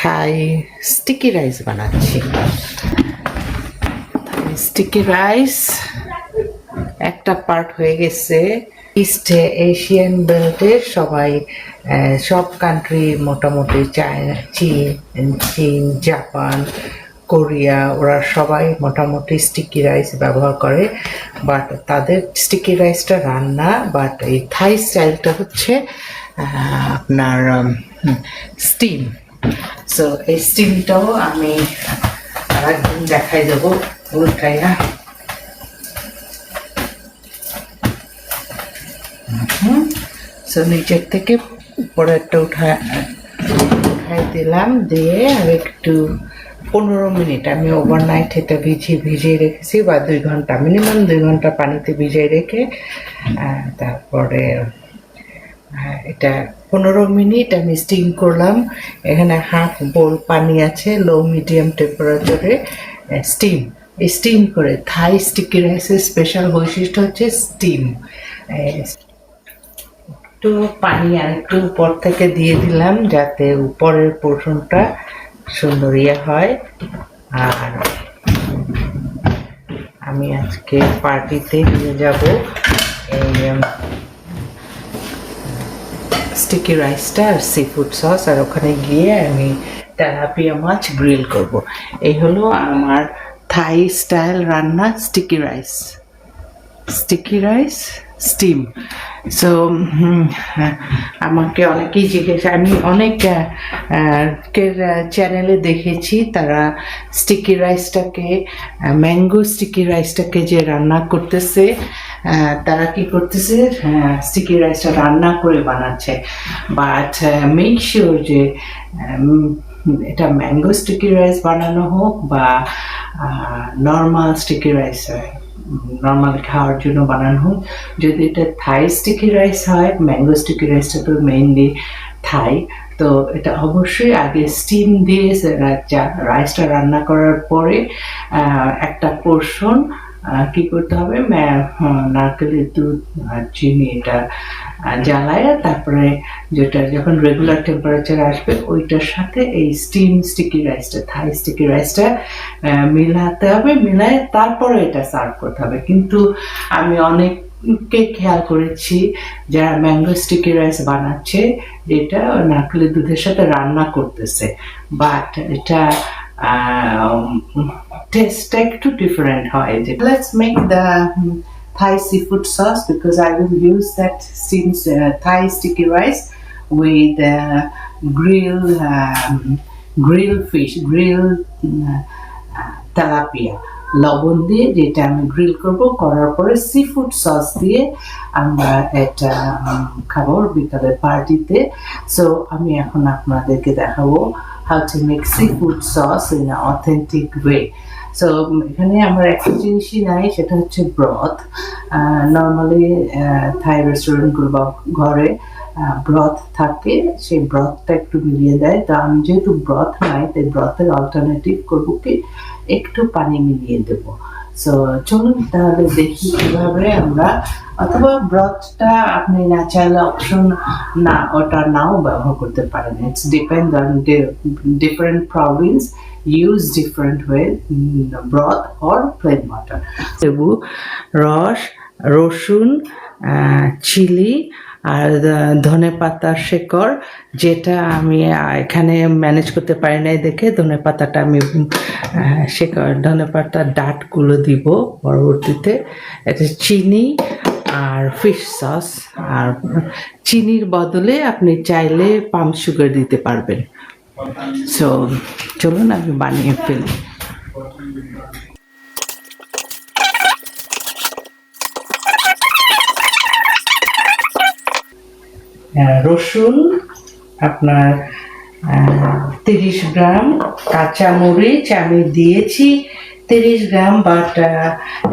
থাই sticky rice বানাচ্ছি। Sticky rice একটা part হয়ে গেছে। ইস্ট এশিয়ান বেল্টের সবাই সব কান্ট্রি মোটামুটি চায়না চীন চীন জাপান কোরিয়া ওরা সবাই মোটামুটি স্টিকি রাইস ব্যবহার করে। বাট তাদের স্টিকি রাইসটা রান্না বাট এই থাই স্টাইলটা হচ্ছে আপনার স্টিম সো এই স্টিমটাও আমি আরেকদিন দেখাই দেবো উল্টাইয়া সো নিচের থেকে উপরেরটা উঠা উঠাই দিলাম, দিয়ে আর একটু পনেরো মিনিট আমি ওভারনাইট এটা ভিজিয়ে ভিজিয়ে রেখেছি, বা দুই ঘণ্টা মিনিমাম দুই ঘণ্টা পানিতে ভিজিয়ে রেখে তারপরে এটা পনেরো মিনিট আমি স্টিম করলাম। এখানে হাফ বোল পানি আছে লো মিডিয়াম টেম্পারেচারে স্টিম স্টিম করে থাই স্টিকি রাইসের স্পেশাল বৈশিষ্ট্য হচ্ছে স্টিম একটু পানি আর একটু উপর থেকে দিয়ে দিলাম যাতে উপরের পোর্শনটা সুন্দর ইয়ে হয়। আর আমি আজকে পার্টিতে নিয়ে যাব। এই স্টিকি রাইসটা আর সি ফুড সস আর ওখানে গিয়ে আমি তেলাপিয়া মাছ গ্রিল করব। এই হলো আমার থাই স্টাইল রান্না sticky rice sticky rice steam so আমাকে অনেকেই জিজ্ঞেস, আমি অনেক চ্যানেলে দেখেছি তারা স্টিকি রাইসটাকে ম্যাঙ্গো স্টিকি রাইসটাকে যে রান্না করতেছে তারা কি করতেছে? স্টিকি রাইসটা রান্না করে বানাচ্ছে। বাট মেক শিওর যে এটা ম্যাঙ্গো স্টিকি রাইস বানানো হোক বা নর্মাল স্টিকি রাইস হয় নর্মাল খাওয়ার জন্য বানানো হোক। যদি এটা থাই স্টিকি রাইস হয় ম্যাঙ্গো স্টিকি রাইসটা তো মেইনলি থাই তো এটা অবশ্যই আগে স্টিম দিয়ে রাইসটা রান্না করার পরে একটা পোর্শন কি করতে হবে? নারকেলের দুধ আর চিনি এটা জ্বালায় তারপরে যেটা যখন রেগুলার টেম্পারেচার আসবে, ওইটার সাথে এই স্টিম স্টিকি রাইসটা থাই স্টিকি রাইসটা মিলাতে হবে। মিলায় তারপরে এটা সার্ভ করতে হবে। কিন্তু আমি অনেককে খেয়াল করেছি যারা ম্যাঙ্গো স্টিকি রাইস বানাচ্ছে, যেটা নারকেলের দুধের সাথে রান্না করতেছে। বাট এটা টেস্টটা একটু ডিফারেন্ট হয় যে let's make the Thai seafood sauce because I will use that steamed uh, Thai sticky rice with uh, grilled um, grilled fish, grilled uh, tilapia লবণ দিয়ে যেটা আমি গ্রিল করব করার পরে সি ফুড সস দিয়ে আমরা এটা উম, খাব বিকালের পার্টিতে সো আমি এখন আপনাদেরকে দেখাবো how to make seafood sauce in authentic way so এখানে আমার একটা জিনিসই নাই, সেটা হচ্ছে ব্রথ নর্মালি থাই রেস্টুরেন্টগুলো বা ঘরে ব্রথ থাকে, সেই ব্রথটা একটু মিলিয়ে দেয়। তো আমি যেহেতু ব্রথ নাই, তাই ব্রথের অল্টারনেটিভ করব কি, একটু পানি মিলিয়ে দেব। সো চলুন তাহলে দেখি কীভাবে আমরা, অথবা ব্রথটা আপনি ন্যাচারাল অপশন না, ওটা নাও ব্যবহার করতে পারেন। It's depend on different province use different way broth or plain water লেবু, রস, রসুন চিলি আর ধনে পাতার শেকড়, যেটা আমি এখানে ম্যানেজ করতে পারি নাই দেখে ধনে পাতাটা আমি শেকড় ধনে পাতার ডাটগুলো দিব পরবর্তীতে। এটা চিনি আর ফিশ সস আর চিনির বদলে আপনি চাইলে পাম সুগার দিতে পারবেন। সো চলুন আমি বানিয়ে ফেলি। রসুন, আপনার তিরিশ গ্রাম কাঁচা মরিচ আমি দিয়েছি। তিরিশ গ্রাম বাট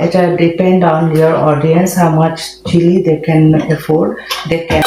এটা depend on your audience how much chilli they can afford they can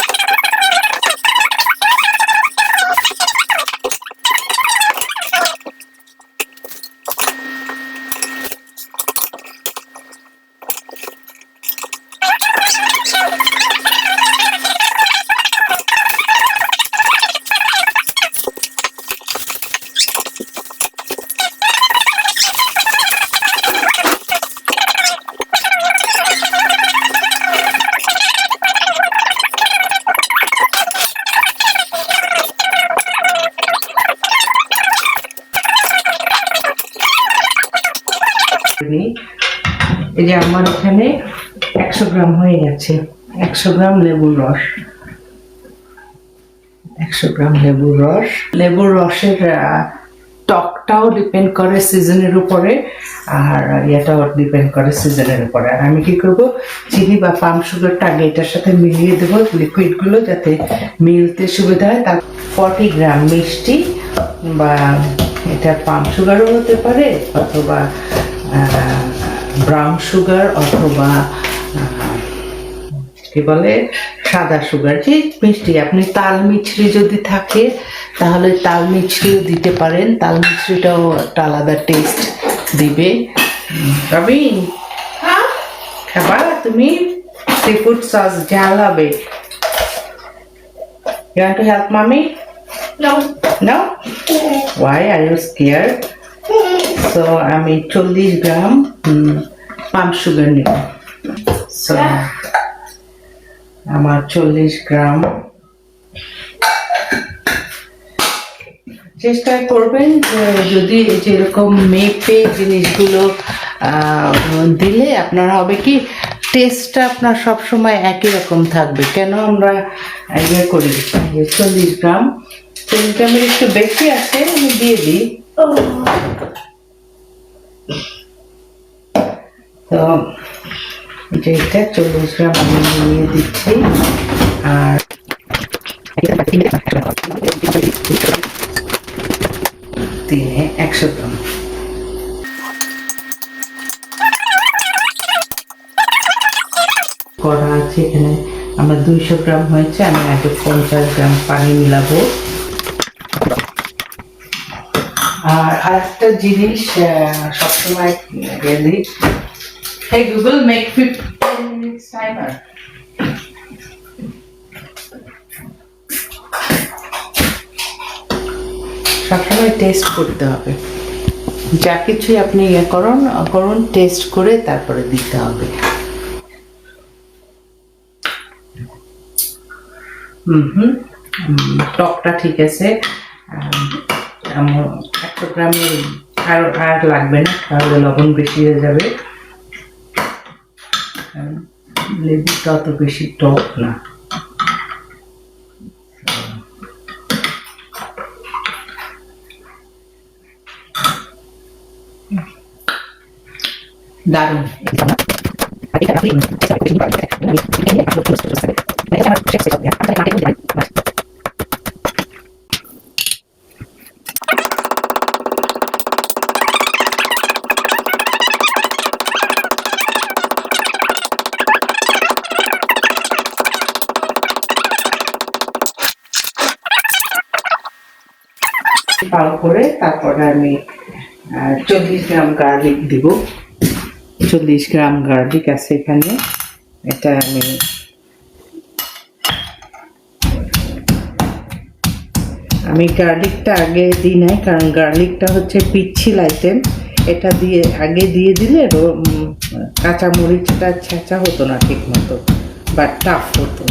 নিই এই যে আমার এখানে একশো গ্রাম হয়ে গেছে। একশো গ্রাম লেবুর রস। একশো গ্রাম লেবুর রস। লেবুর রসের টকটাও ডিপেন্ড করে সিজনের উপরে আর ইয়েটাও ডিপেন্ড করে সিজনের উপরে। আর আমি কি করব? চিনি বা পাম সুগারটা আগে এটার সাথে মিলিয়ে দেবো লিকুইডগুলো যাতে মিলতে সুবিধা হয়। তার ফর্টি গ্রাম মিষ্টি বা এটা পাম সুগারও হতে পারে অথবা ব্রাউন সুগার অথবা কি বলে সাদা সুগার যে মিষ্টি আপনি তাল মিছরি যদি থাকে তাহলে তাল মিছরিও দিতে পারেন তাল মিছরিটাও একটা আলাদা টেস্ট দিবে রবি খাবা তুমি সি ফুড সস ঝাল হবে You want to help mommy? No. No? Why are you scared? So, আমি চল্লিশ গ্রাম পাম সুগার নিব। So, আমার চল্লিশ গ্রাম। চেষ্টা করবেন যদি এই যে এরকম মেপে জিনিসগুলো দিলে আপনার হবে কি টেস্টটা আপনার সব সময় একই রকম থাকবে। কেন আমরা ইয়ে করি? চল্লিশ গ্রাম। চল্লিশ গ্রামের একটু বেশি আছে, আমি দিয়ে দিই. তো যেটা চল্লিশ গ্রাম আমি নিয়ে দিচ্ছি, আর তিনে একশো গ্রাম। করা আছে এখানে। আমার দুইশো গ্রাম হয়েছে, আমি আগে পঞ্চাশ গ্রাম পানি মিলাবো। আর আরেকটা জিনিস সবসময় গেলি। Google, make 15 minutes timer. সবসময় টেস্ট করতে হবে। যা কিছুই আপনি ইয়ে করুন করুন টেস্ট করে তারপরে দিতে হবে। হুম হুম টকটা ঠিক আছে। আম, আমার একশো গ্রামের আর আর লাগবে না তাহলে লবণ বেশি হয়ে যাবে কারণ লেবুটা অত বেশি টক না দারুণ পাল করে তারপরে আমি চল্লিশ গ্রাম গার্লিক দিব। চল্লিশ গ্রাম গার্লিক আছে এখানে। এটা আমি আমি গার্লিকটা আগে দিই নাই কারণ গার্লিকটা হচ্ছে পিচ্ছিল আইটেম এটা দিয়ে আগে দিয়ে দিলে রো- উম, কাঁচা মরিচটা ছেঁচা হতো না ঠিক মতো বা টাফ হতো।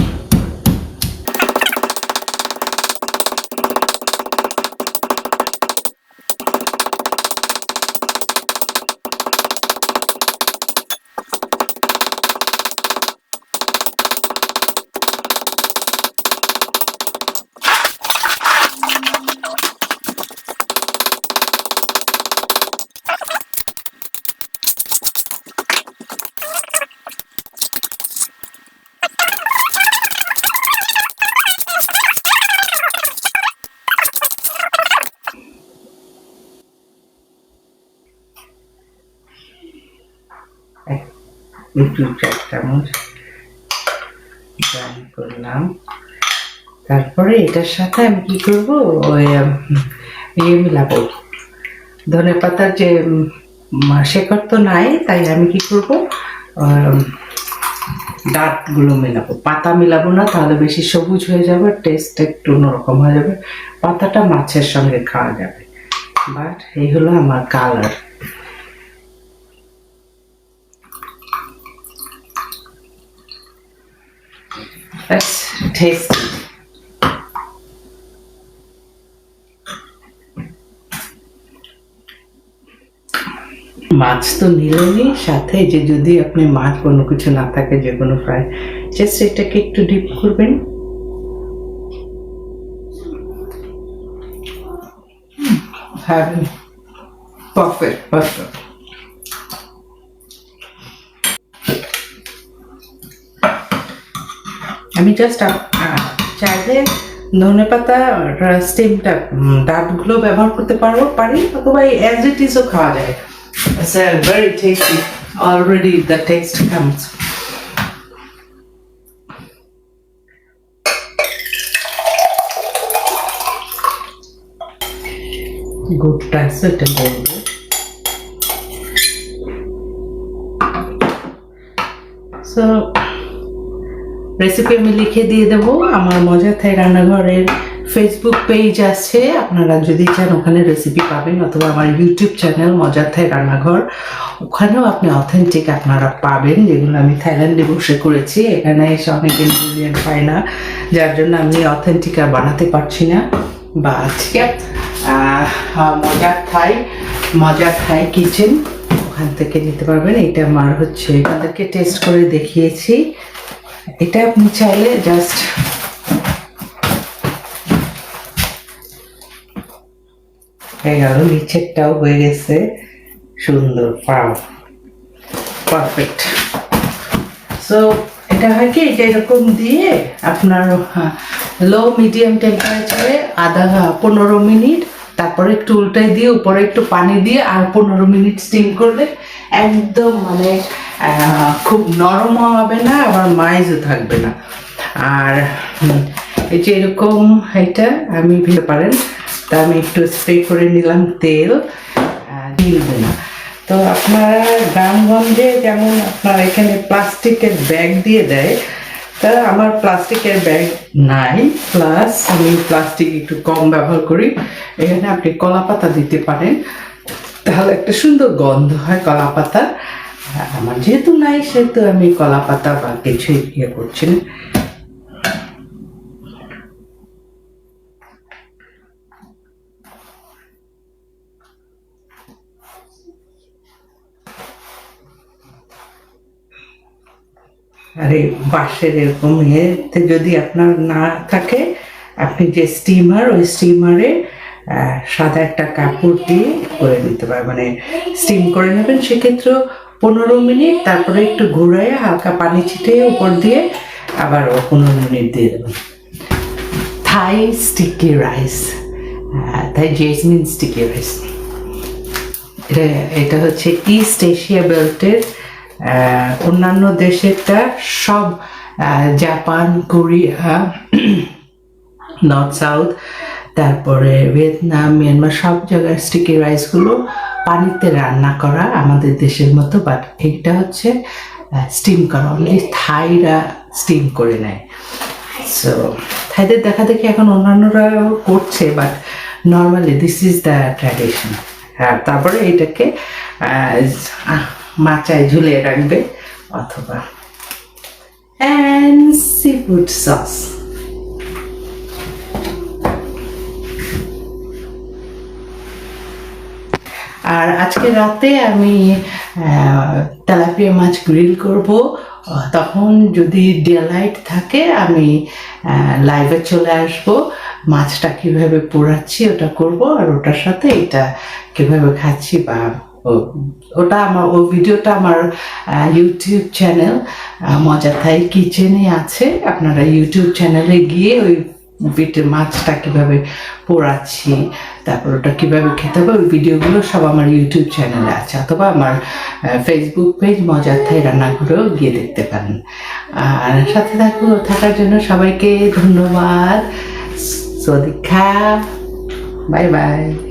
একটু চার চামচ ব্রাউন করলাম তারপরে এটার সাথে আমি কি করব? ওই ইয়ে মিলাবো। ধনে পাতার যে শেকড় তো নাই, তাই আমি কি করব? ডাটগুলো মেলাবো। পাতা মিলাবো না, তাহলে বেশি সবুজ হয়ে যাবে টেস্ট একটু অন্যরকম হয়ে যাবে। পাতাটা মাছের সঙ্গে খাওয়া যাবে। বাট এই হলো আমার কালার Let's taste মাছ তো নিলেনই সাথে যে যদি আপনি মাছ কোনো কিছু না থাকে যে কোনো ফ্রাই জাস্ট এটাকে একটু ডিপ করবেন। হ্যাঁ পারফেক্ট পারফেক্ট আমি জাস্ট চাইলে ধনে পাতা স্টেমটা ডাবগুলো ব্যবহার করতে পারো পারি অথবা অ্যাজ ইট ইজও খাওয়া যায় It's a very tasty. Already the taste comes. গুড়টা সেটা করব সো রেসিপি আমি লিখে দিয়ে দেব। আমার মজা থাই রান্নাঘরের ফেসবুক পেজ আছে। আপনারা যদি চান ওখানে রেসিপি পাবেন অথবা আমার ইউটিউব চ্যানেল মজা থাই রান্নাঘর। ওখানেও আপনি অথেন্টিক আপনারা পাবেন। যেগুলো আমি থাইল্যান্ডে বসে করেছি। এখানে এসে অনেক ইনগ্রিডিয়েন্ট পাই না। যার জন্য আমি অথেন্টিক আর বানাতে পারছি না। বা আজকে আহ, মজা থাই মজা থাই কিচেন ওখান থেকে নিতে পারবেন। এটা আমার হচ্ছে আপনাদেরকে টেস্ট করে দেখিয়েছি। এটা আপনি চাইলে জাস্ট গেল নিচেরটাও হয়ে গেছে। সুন্দর, পাও। পারফেক্ট সো এটা হয় কি এটা এরকম দিয়ে আপনার লো মিডিয়াম টেম্পারেচারে আধা, পনেরো মিনিট তারপরে একটু উল্টাই দিয়ে, উপরে একটু পানি দিয়ে আর পনেরো মিনিট স্টিম করলে একদম মানে খুব নরম হবে না, আবার মাইজও থাকবে না। আর এই যে এরকম এটা আমি ভেবে পারেন। তা আমি একটু স্প্রে করে নিলাম তেল মিলবে না তো আপনারা গ্রামগঞ্জে যেমন আপনার এখানে প্লাস্টিকের ব্যাগ দিয়ে দেয় তা আমার প্লাস্টিকের ব্যাগ নাই, প্লাস আমি প্লাস্টিক একটু কম ব্যবহার করি। এখানে আপনি কলা পাতা দিতে পারেন। তাহলে একটা সুন্দর গন্ধ হয় কলা পাতা আমার যেহেতু নাই, সেহেতু আমি কলা পাতা বা কিছুই ইয়ে করছি না। আর, বাঁশের এরকম ইয়েতে যদি আপনার না থাকে, আপনি যে স্টিমার ওই স্টিমারে সাদা একটা কাপড় দিয়ে করে দিতে পারেন। মানে স্টিম করে নেবেন সেক্ষেত্রে পনেরো মিনিট, তারপরে একটু ঘুরাইয়ে হালকা পানি ছিটিয়ে উপর দিয়ে আবার পনেরো মিনিট দিয়ে দেবেন। Thai sticky rice Thai jasmine sticky rice এটা এটা হচ্ছে ইস্ট এশিয়া বেল্টের অন্যান্য দেশেরটা সব জাপান, কোরিয়া, নর্থ সাউথ, তারপরে ভিয়েতনাম, মিয়ানমার, সব জায়গার স্টিকি রাইসগুলো পানিতে রান্না করা আমাদের দেশের মতো বাট এইটা হচ্ছে স্টিম করা অনলি থাইরা স্টিম করে নেয়। সো থাইদের দেখা দেখি এখন অন্যান্যরাও করছে but normally this is the tradition হ্যাঁ তারপরে এটাকে মাচায় ঝুলিয়ে রাখবে অথবা অ্যান্ড সি সস আর আজকে রাতে আমি তেলাপিয়া মাছ গ্রিল করব। তখন যদি ডেলাইট থাকে, আমি লাইভে চলে আসব। মাছটা কীভাবে পোড়াচ্ছি ওটা করব, আর ওটার সাথে এটা কীভাবে খাচ্ছি বা ওটা আমার ওই ভিডিওটা আমার ইউটিউব চ্যানেল মজা থাই কিচেনে আছে। আপনারা ইউটিউব চ্যানেলে গিয়ে ওই পিঠে মাছটা কীভাবে পোড়াচ্ছি, তারপর ওটা কীভাবে খেতে হবে, ওই ভিডিওগুলো সব আমার ইউটিউব চ্যানেলে আছে। অথবা আমার ফেসবুক পেজ মজার থাই রান্নাঘরেও গিয়ে দেখতে পারেন। আর সাথে থাকো থাকার জন্য সবাইকে ধন্যবাদ। সদিক্ষা বাই বাই।